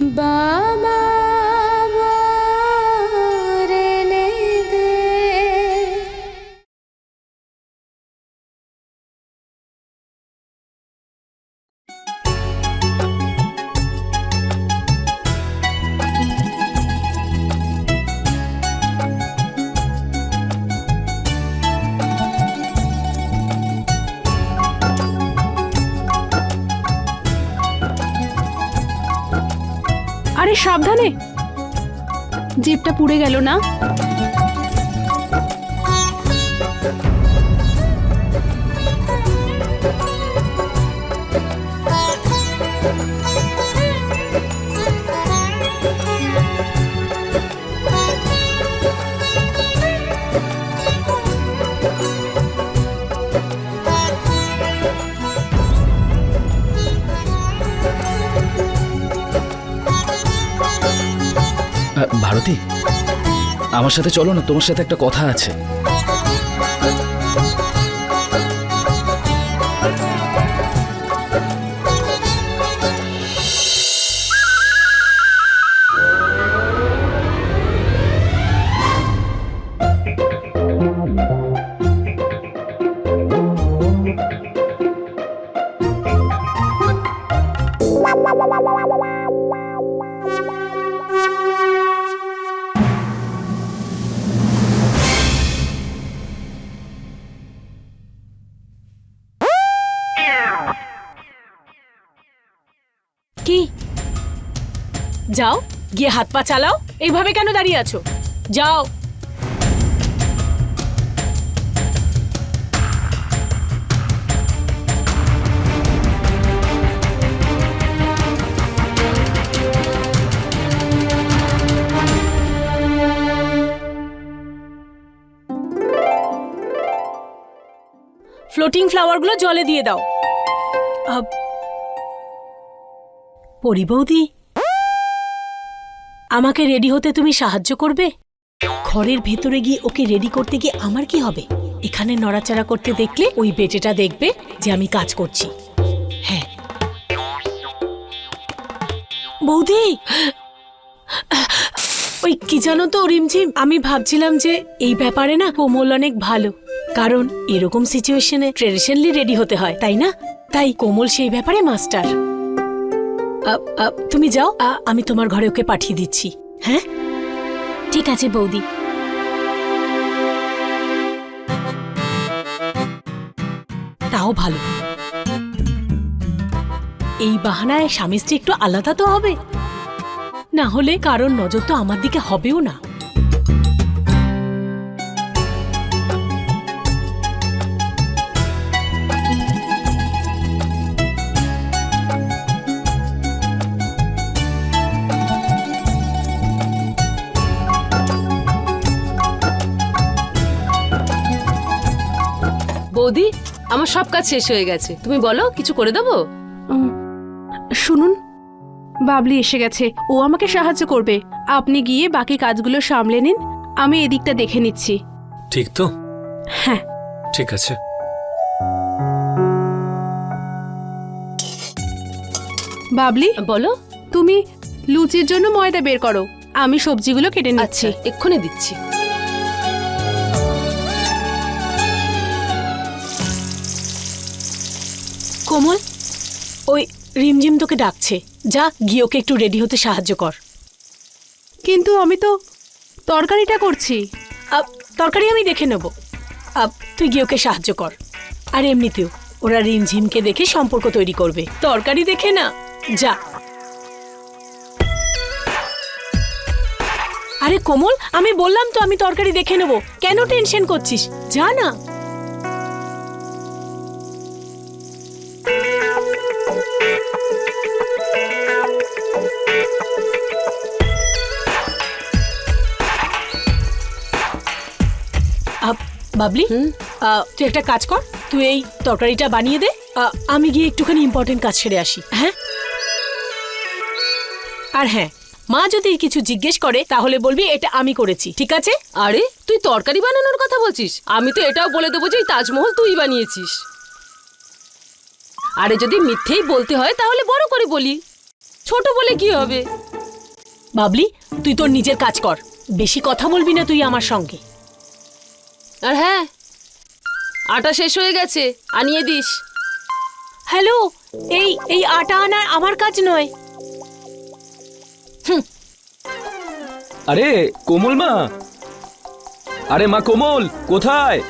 বাবা সাবধানে জিপটা পুড়ে গেল না? আহ, ভারতী আমার সাথে চলো না তোমার সাথে একটা কথা আছে। যাও গিয়ে হাত পা চালাও। এইভাবে কেন দাঁড়িয়ে আছো? যাও। ফ্লোটিং ফ্লাওয়ারগুলো জলে দিয়ে দাও। আব, পরি বৌদি আমাকে রেডি হতে তুমি সাহায্য করবে? ঘরের ভেতরে গিয়ে ওকে রেডি করতে গিয়ে আমার কি হবে? এখানে নড়াচড়া করতে দেখলে ওই বেটেটা দেখবে যে আমি কাজ করছি। হ্যাঁ। বৌদি! ওই কি জানো তো রিমঝিম? আমি ভাবছিলাম যে এই ব্যাপারে না কোমল অনেক ভালো। কারণ এরকম সিচুয়েশনে ট্রেডিশনালি রেডি হতে হয়, তাই না? তাই কোমল সেই ব্যাপারে মাস্টার তুমি যাও। আমি তোমার ঘরে ওকে পাঠিয়ে দিচ্ছি। হ্যাঁ? ঠিক আছে, বৌদি। তাও ভালো। এই বাহানায় স্বামী স্ত্রী একটু আলাদা তো হবে। না হলে কারোর নজর তো আমার দিকে হবেও না। বৌদি আমার সব কাজ শেষ হয়ে গেছে। তুমি বলো কিছু করে দেবো? শুনুন বাবলি এসে গেছে। ও আমাকে সাহায্য করবে। আপনি গিয়ে বাকি কাজগুলো সামলে নিন। আমি এদিকটা দেখে নিচ্ছি। ঠিক তো? হ্যাঁ। ঠিক আছে। বাবলি বলো। তুমি লুচির জন্য ময়দা বের করো। আমি সবজিগুলো কেটে নিচ্ছি। আচ্ছা এক্ষুনি দিচ্ছি। কোমল? ওই রিমঝিম তোকে ডাকছে। যা গিয়ে ওকে একটু রেডি হতে সাহায্য কর। কিন্তু আমি তো তরকারিটা করছি। তরকারি আমি দেখে নেব। তুই গিয়ে ওকে সাহায্য কর। আর এমনিতেও ওরা রিমঝিমকে দেখে সম্পর্ক তৈরি করবে। তরকারি দেখে না? যা। আরে কোমল আমি বললাম তো আমি তরকারি দেখে নেব। কেন টেনশন করছিস? যা না। বাবলি তুই একটা কাজ কর তুই এই তরকারিটা বানিয়ে দে আমি গিয়ে একটুখানি ইম্পর্টেন্ট কাজ সেরে আসি হ্যাঁ? আর হ্যাঁ মা যদি কিছু জিজ্ঞেস করে তাহলে বলবি এটা আমি করেছি ঠিক আছে? আরে তুই তরকারি বানানোর কথা বলছিস? আমি তো এটাও বলে দেবো যে এই তাজমহল তুই বানিয়েছিস। আরে যদি মিথ্যেই বলতে হয় তাহলে বড় করে বলি। ছোট বলে কি হবে? বাবলি তুই তোর নিজের কাজ কর বেশি কথা বলবি না তুই আমার সঙ্গে। আর হ্যাঁ আটা শেষ হয়ে গেছে আনিয়ে দিস। হ্যালো এই এই আটা আনা আমার কাজ নয়। আরে কোমল মা। আরে মা কোমল কোথায়?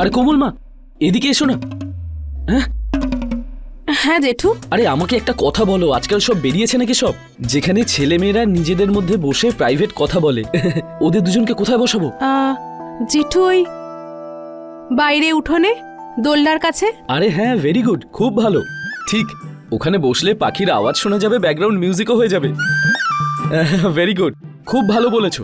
আরে কোমল মা এদিকে এসো না। হ্যাঁ? জেঠু। আরে আমাকে একটা কথা বলো আজকাল সব বেরিয়েছে নাকি সব? যেখানে ছেলেমেয়েরা নিজেদের মধ্যে বসে প্রাইভেট কথা বলে। ওদের দুজনকে কোথায় বসাবো? জেঠু ওই বাইরে উঠোনে দোলনার কাছে। আরে হ্যাঁ ভেরি গুড খুব ভালো। ঠিক ওখানে বসলে পাখির আওয়াজ শোনা যাবে ব্যাকগ্রাউন্ড মিউজিকও হয়ে যাবে। ভেরি গুড খুব ভালো বলেছ।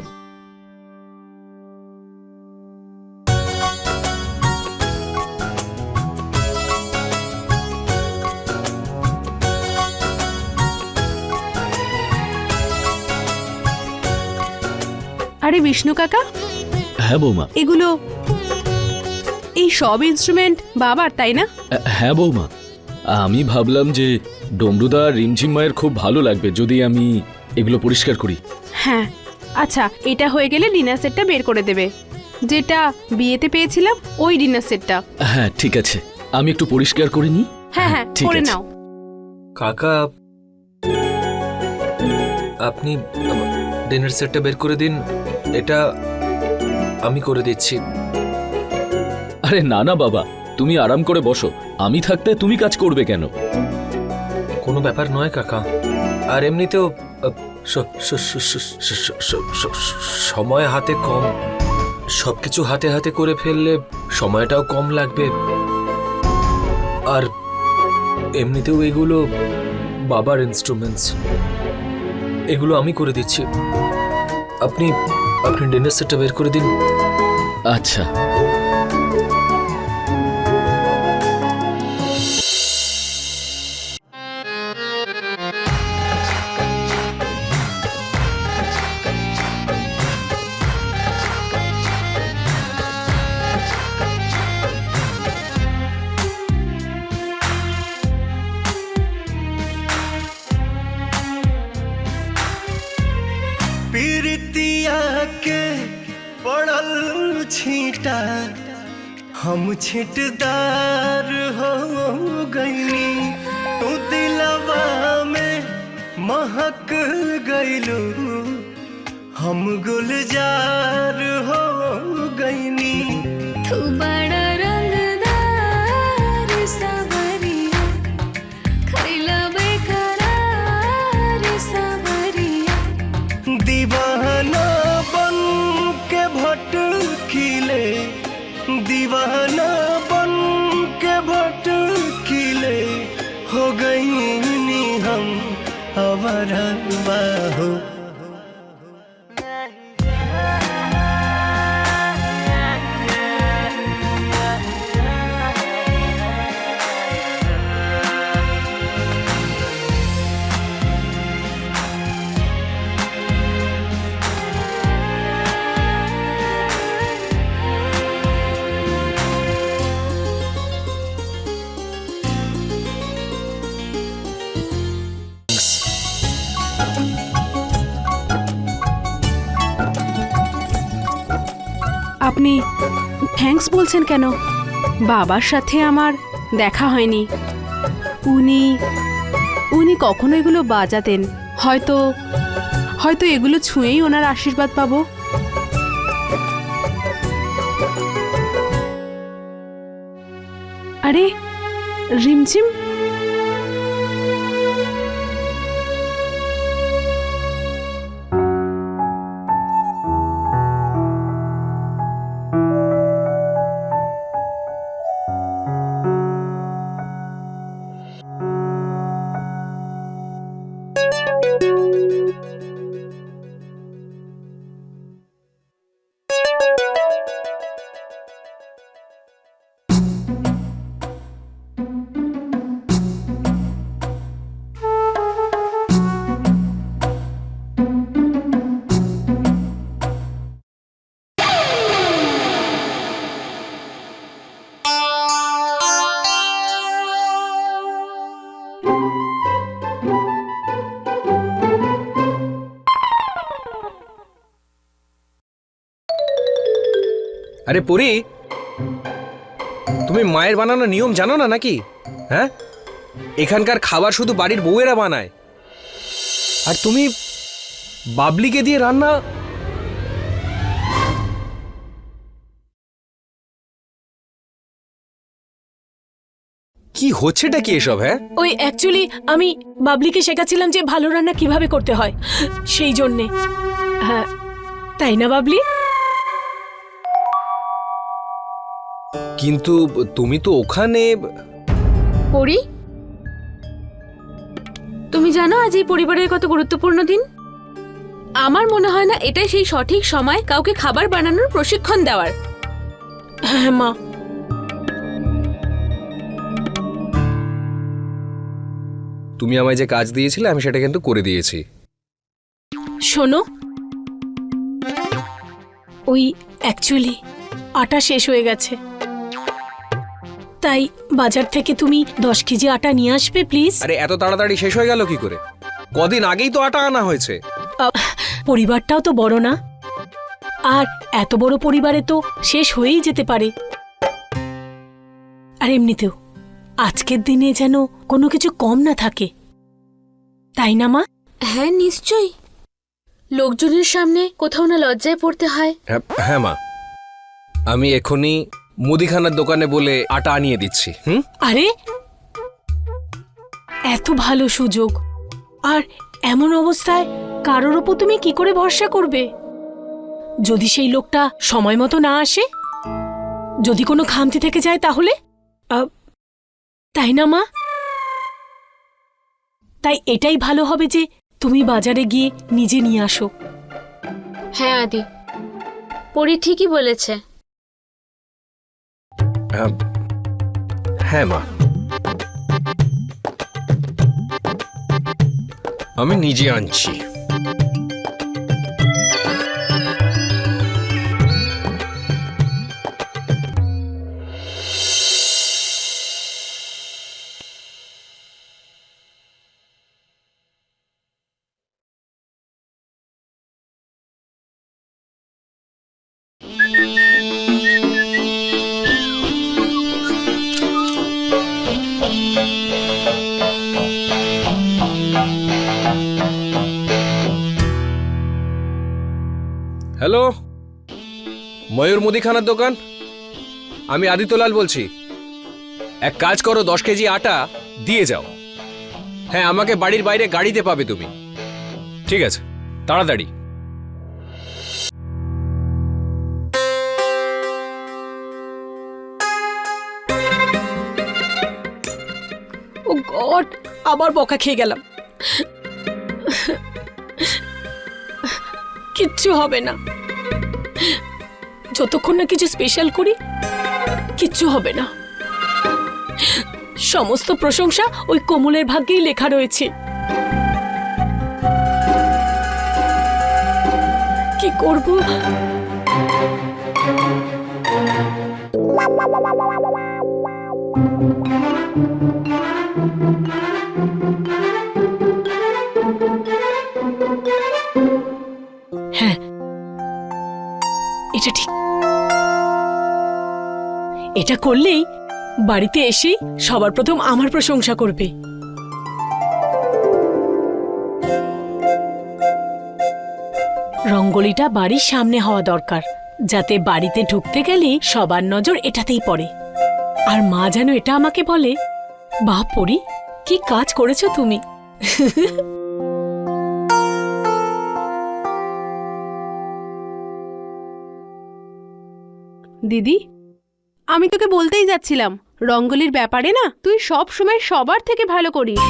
আরে বিষ্ণু কাকা? হ্যাঁ বৌমা। এগুলো এই সব ইনস্ট্রুমেন্ট বাবার তাই না? হ্যাঁ বৌমা। আমি ভাবলাম যে ডমরুদা রিমঝিম মায়ের খুব ভালো লাগবে যদি আমি এগুলো পরিষ্কার করি। হ্যাঁ আচ্ছা এটা হয়ে গেলে ডিনার সেটটা বের করে দেবে। যেটা বিয়েতে পেয়েছিলাম ওই ডিনার সেটটা। হ্যাঁ ঠিক আছে। আমি একটু পরিষ্কার করে নিই? হ্যাঁ হ্যাঁ ঠিক করে আছে। নাও। কাকা আপনি ডিনার সেটটা বের করে দিন। এটা আমি করে দিচ্ছি। আরে না না বাবা তুমি আরাম করে বসো। আমি থাকতে তুমি কাজ করবে কেন? কোনো ব্যাপার নয় কাকা। আর এমনিতেও সময় হাতে কম। সবকিছু হাতে হাতে করে ফেললে সময়টাও কম লাগবে। আর এমনিতেও এগুলো বাবার ইনস্ট্রুমেন্টস এগুলো আমি করে দিচ্ছি। আপনি আপনি ডিনার সেটটা বের করে দিন। আচ্ছা। छीटा हम छिटदार हो गईनी तू दिलवा में महक गईलू हम गुलजार हो गईनी तू बड़ा এমনি हम अवरंग बाहु আপনি থ্যাঙ্কস বলছেন কেন? বাবার সাথে আমার দেখা হয়নি। উনি উনি কখনো এগুলো বাজাতেন। হয়তো হয়তো এগুলো ছুঁয়েই ওনার আশীর্বাদ পাবো। আরে, রিমঝিম? আরে পুরি? তুমি মায়ের বানানো নিয়ম জানো না নাকি? হ্যাঁ? এখানকার খাবার শুধু বাড়ির বউয়েরা বানায়। আর তুমি বাবলিকে দিয়ে রান্না কি হচ্ছেটা কি এসব হ্যাঁ? ওই অ্যাকচুয়ালি আমি বাবলিকে শেখাচ্ছিলাম যে ভালো রান্না কীভাবে করতে হয়। সেই জন্যে। হ্যাঁ তাই না বাবলি? কিন্তু তুমি তো ওখানে পড়ি তুমি জানো আজ এই পরিবারের কত গুরুত্বপূর্ণ দিন? আমার মনে হয় না এটাই সেই সঠিক সময় কাউকে খাবার বানানোর প্রশিক্ষণ দেওয়ার। হ্যাঁ মা। তুমি আমায় যে কাজ দিয়েছিলে আমি সেটা কিন্তু করে দিয়েছি। শোনো। ওই অ্যাকচুয়ালি আটা শেষ হয়ে গেছে। তাই বাজার থেকে তুমি দশ কেজি আটা নিয়ে আসবে প্লিজ আরে এত তাড়াতাড়ি শেষ হয়ে গেল কি করে? কদিন আগেই তো আটা আনা হয়েছে। পরিবারটাও তো বড় না। আর এত বড় পরিবারে তো শেষ হয়েই যেতে পারে। আর এমনিতেও আজকের দিনে যেন কোনো কিছু কম না থাকে। তাই না মা? হ্যাঁ নিশ্চয়ই। লোকজনের সামনে কোথাও না লজ্জায় পড়তে হয়। হ্যাঁ হ্যাঁ মা। আমি এখনই মুদিখানার দোকানে বলে আটা আনিয়ে দিচ্ছি। হুম? আরে! এত ভালো সুযোগ। আর এমন অবস্থায় কারোর ওপর তুমি কি করে ভরসা করবে? যদি সেই লোকটা সময় মতো না আসে? যদি কোনো খামতি থেকে যায় তাহলে? আহ, তাই না মা? তাই এটাই ভালো হবে যে তুমি বাজারে গিয়ে নিজে নিয়ে আসো। হ্যাঁ আদি। পরি ঠিকই বলেছে। হ্যাঁ মা। আমি নিজে আনছি। ময়ূর মুদিখানার দোকান? আমি আদিত্যলাল বলছি। এক কাজ করো, দশ কেজি আটা দিয়ে যাও। হ্যাঁ আমাকে বাড়ির বাইরে গাড়িতে পাবে তুমি। ঠিক আছে, তাড়াতাড়ি। ও গড, আবার বকা খেয়ে গেলাম। কিচ্ছু হবে না। যতক্ষণ না কিছু স্পেশাল করি, কিচ্ছু হবে না। সমস্ত প্রশংসা ওই কোমলের ভাগ্যেই লেখা রয়েছে। কি করব? হ্যাঁ এটা করলেই বাড়িতে এসেই সবার প্রথম আমার প্রশংসা করবে। রঙ্গোলিটা বাড়ির সামনে হওয়া দরকার, যাতে বাড়িতে ঢুকতে গেলে সবার নজর এটাতেই পড়ে। আর মা যেন এটা আমাকে বলে বাহ পড়ি কি কাজ করেছ তুমি? দিদি আমি তোকে বলতেই যাচ্ছিলাম, রঙ্গলির ব্যাপারে না তুই সব সময় সবার থেকে ভালো করিস।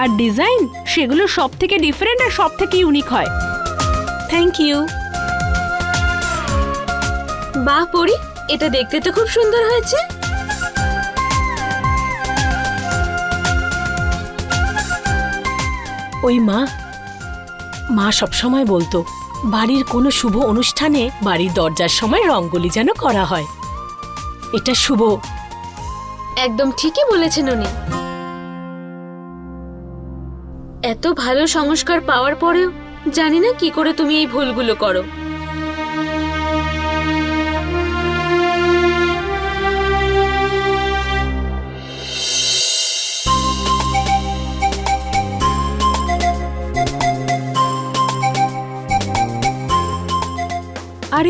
আর ডিজাইন সেগুলো সব থেকে ডিফারেন্ট আর সব থেকে ইউনিক হয়। থ্যাংক ইউ বাহ, পরি, এটা দেখতে তো খুব সুন্দর হয়েছে। ওই মা মা সবসময় বলতো, বাড়ির কোনো শুভ অনুষ্ঠানে বাড়ির দরজার সময় রঙ্গোলি যেন করা হয়। এটা শুভ। একদম ঠিকই বলেছেন উনি। এত ভালো সংস্কার পাওয়ার পরেও জানি না কি করে তুমি এই ভুলগুলো করো।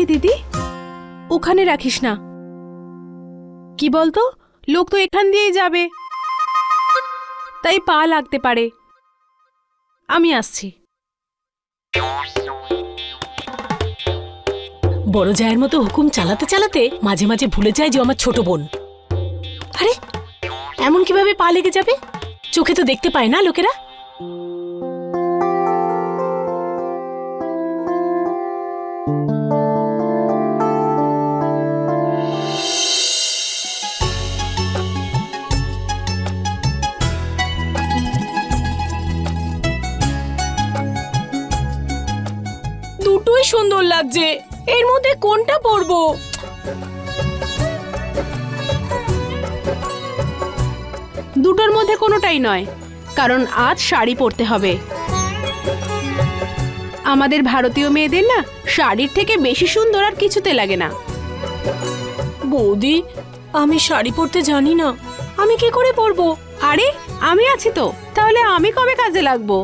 দিদি? ওখানে রাখিস না। কি বলতো? লোক তো এখান দিয়েই যাবে। তাই পা লাগতে পারে। আমি আসছি। বড় জায়ের মতো হুকুম চালাতে চালাতে মাঝে মাঝে ভুলে যায় যে আমার ছোট বোন। আরে, এমন কীভাবে পা লেগে যাবে? চোখে তো দেখতে পায় না লোকেরা। লাগছে এর মধ্যে কোনটা পরবো দুটোর মধ্যে কোনোটাই নয়, কারণ আজ শাড়ি পরতে হবে। আমাদের ভারতীয় মেয়েদের না শাড়ির থেকে বেশি সুন্দর আর কিছুতে লাগে না। বৌদি, আমি শাড়ি পরতে জানি না। আমি কি করে পরবো? আরে, আমি আছি তো। তাহলে আমি কবে কাজে লাগবো?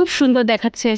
খুব সুন্দর দেখাচ্ছে।